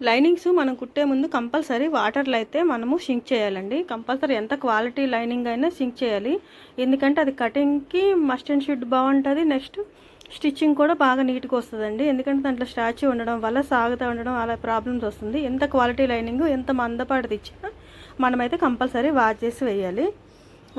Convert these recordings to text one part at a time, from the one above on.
Linings మనం కుట్టే ముందు కంపల్సరీ వాటర్లో అయితే మనము సింక్ చేయాలండి. కంపల్సరీ ఎంత క్వాలిటీ లైనింగ్ అయినా సింక్ చేయాలి. ఎందుకంటే అది కటింగ్కి మస్ట్ అండ్ షుడ్ బాగుంటుంది. నెక్స్ట్ స్టిచ్చింగ్ కూడా బాగా నీట్గా వస్తుందండి. ఎందుకంటే దాంట్లో స్టాచ్యూ ఉండడం వల్ల సాగుతూ ఉండడం అలా ప్రాబ్లమ్స్ వస్తుంది. ఎంత క్వాలిటీ లైనింగ్ ఎంత మందపాటిది ఇచ్చినా మనమైతే కంపల్సరీ వాష్ చేసి వేయాలి.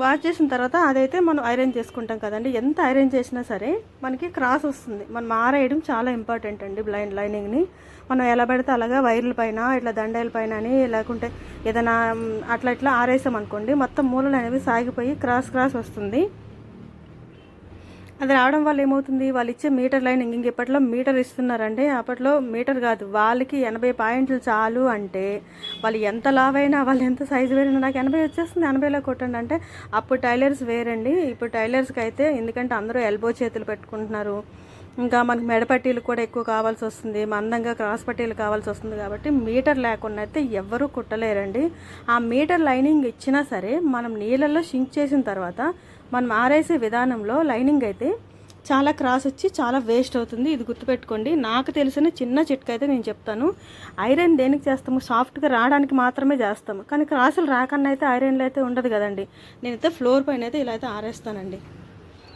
వాష్ చేసిన తర్వాత అదైతే మనం ఐరన్ చేసుకుంటాం కదండి. ఎంత ఐరన్ చేసినా సరే మనకి క్రాస్ వస్తుంది. మనం ఆరేయడం చాలా ఇంపార్టెంట్ అండి బ్లైండ్ లైనింగ్ని మనం ఎలా పెడితే అలాగా వైర్ల పైన ఇట్లా దండాల పైన అని లేకుంటే ఏదైనా అట్లా ఇట్లా ఆరేసాం అనుకోండి మొత్తం మూలలు అనేవి సాగిపోయి క్రాస్ క్రాస్ వస్తుంది. అది రావడం వల్ల ఏమవుతుంది? వాళ్ళు ఇచ్చే మీటర్ లైనింగ్ ఇంక ఇప్పట్లో మీటర్ ఇస్తున్నారండి అప్పట్లో మీటర్ కాదు. వాళ్ళకి ఎనభై పాయింట్లు చాలు అంటే వాళ్ళు ఎంత లావైనా వాళ్ళు ఎంత సైజు వేరైనా నాకు ఎనభై వచ్చేస్తుంది. ఎనభైలో కొట్టండి అంటే అప్పుడు టైలర్స్ వేరండి. ఇప్పుడు టైలర్స్కి అయితే ఎందుకంటే అందరూ ఎల్బో చేతులు పెట్టుకుంటున్నారు. ఇంకా మనకి మెడ పట్టీలు కూడా ఎక్కువ కావాల్సి వస్తుంది మందంగా క్రాస్ పట్టీలు కావాల్సి వస్తుంది కాబట్టి మీటర్ లేకుండా అయితే ఎవ్వరూ కుట్టలేరండి. ఆ మీటర్ లైనింగ్ ఇచ్చినా సరే మనం నీళ్ళల్లో షింక్ చేసిన తర్వాత మనం ఆరేసే విధానంలో లైనింగ్ అయితే చాలా క్రాస్ వచ్చి చాలా వేస్ట్ అవుతుంది. ఇది గుర్తుపెట్టుకోండి. నాకు తెలిసిన చిన్న చిట్క అయితే నేను చెప్తాను. ఐరన్ దేనికి చేస్తాము? సాఫ్ట్గా రావడానికి మాత్రమే చేస్తాము. కానీ క్రాసులు రాకన్నా అయితే ఐరన్లో అయితే ఉండదు కదండి. నేనైతే ఫ్లోర్ పైన అయితే ఇలా అయితే ఆరేస్తానండి.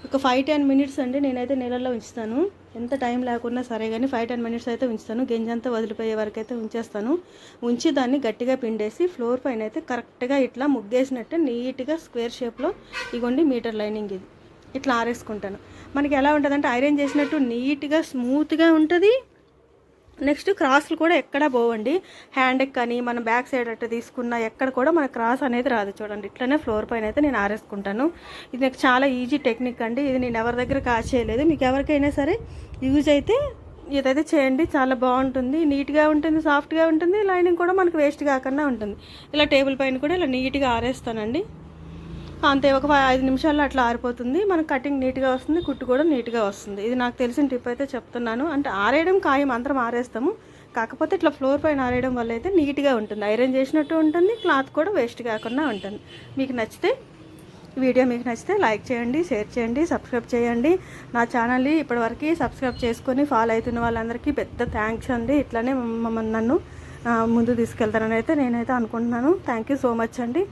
ఒక ఫైవ్ టెన్ మినిట్స్ అండి నేనైతే నీళ్ళల్లో ఉంచుతాను. ఎంత టైం లేకున్నా సరే కానీ ఫైవ్ టెన్ మినిట్స్ అయితే ఉంచుతాను. గింజంతా వదిలిపోయే వరకు అయితే ఉంచేస్తాను. ఉంచి దాన్ని గట్టిగా పిండేసి ఫ్లోర్ పైన అయితే కరెక్ట్గా ఇట్లా ముగ్గేసినట్టు నీట్గా స్క్వేర్ షేప్లో ఇగోండి మీటర్ లైనింగ్ ఇది. ఇట్లా ఆరేసుకుంటాను. మనకి ఎలా ఉంటుందంటే ఐరన్ చేసినట్టు నీట్గా స్మూత్గా ఉంటుంది. నెక్స్ట్ క్రాస్లు కూడా ఎక్కడ పోవండి. హ్యాండ్కి కానీ మనం బ్యాక్ సైడ్ అట్ట తీసుకున్న ఎక్కడ కూడా మన క్రాస్ అనేది రాదు చూడండి. ఇట్లనే ఫ్లోర్ పైన అయితే నేను ఆరేసుకుంటాను. ఇది నాకు చాలా ఈజీ టెక్నిక్ అండి. ఇది నేను ఎవరి దగ్గర కాచేయలేదు. చేయలేదు మీకు ఎవరికైనా సరే యూజ్ అయితే ఇదైతే చేయండి. చాలా బాగుంటుంది. నీట్గా ఉంటుంది సాఫ్ట్గా ఉంటుంది. లైనింగ్ కూడా మనకు వేస్ట్ కాకుండా ఉంటుంది. ఇలా టేబుల్ పైన కూడా ఇలా నీట్గా ఆరేస్తానండి. అంతే ఒక ఫై- ఐదు నిమిషాల్లో అట్లా ఆరిపోతుంది. మనకు కటింగ్ నీట్గా వస్తుంది కుట్టు కూడా నీట్గా వస్తుంది. ఇది నాకు తెలిసిన టిప్ అయితే చెప్తున్నాను. అంటే ఆరేయడం ఖాయం అందరం ఆరేస్తాము. కాకపోతే ఇట్లా ఫ్లోర్ పైన ఆరేయడం వల్ల అయితే నీట్గా ఉంటుంది. ఐరన్ చేసినట్టు ఉంటుంది క్లాత్ కూడా వేస్ట్ కాకుండా ఉంటుంది. మీకు నచ్చితే వీడియో మీకు నచ్చితే లైక్ చేయండి షేర్ చేయండి సబ్స్క్రైబ్ చేయండి. నా ఛానల్ని ఇప్పటివరకు సబ్స్క్రైబ్ చేసుకొని ఫాలో అవుతున్న వాళ్ళందరికీ పెద్ద థ్యాంక్స్ అండి. ఇట్లానే మమ్మల్ని నన్ను ముందు తీసుకెళ్తానని అయితే నేనైతే అనుకుంటున్నాను. థ్యాంక్ యూ సో మచ్ అండి.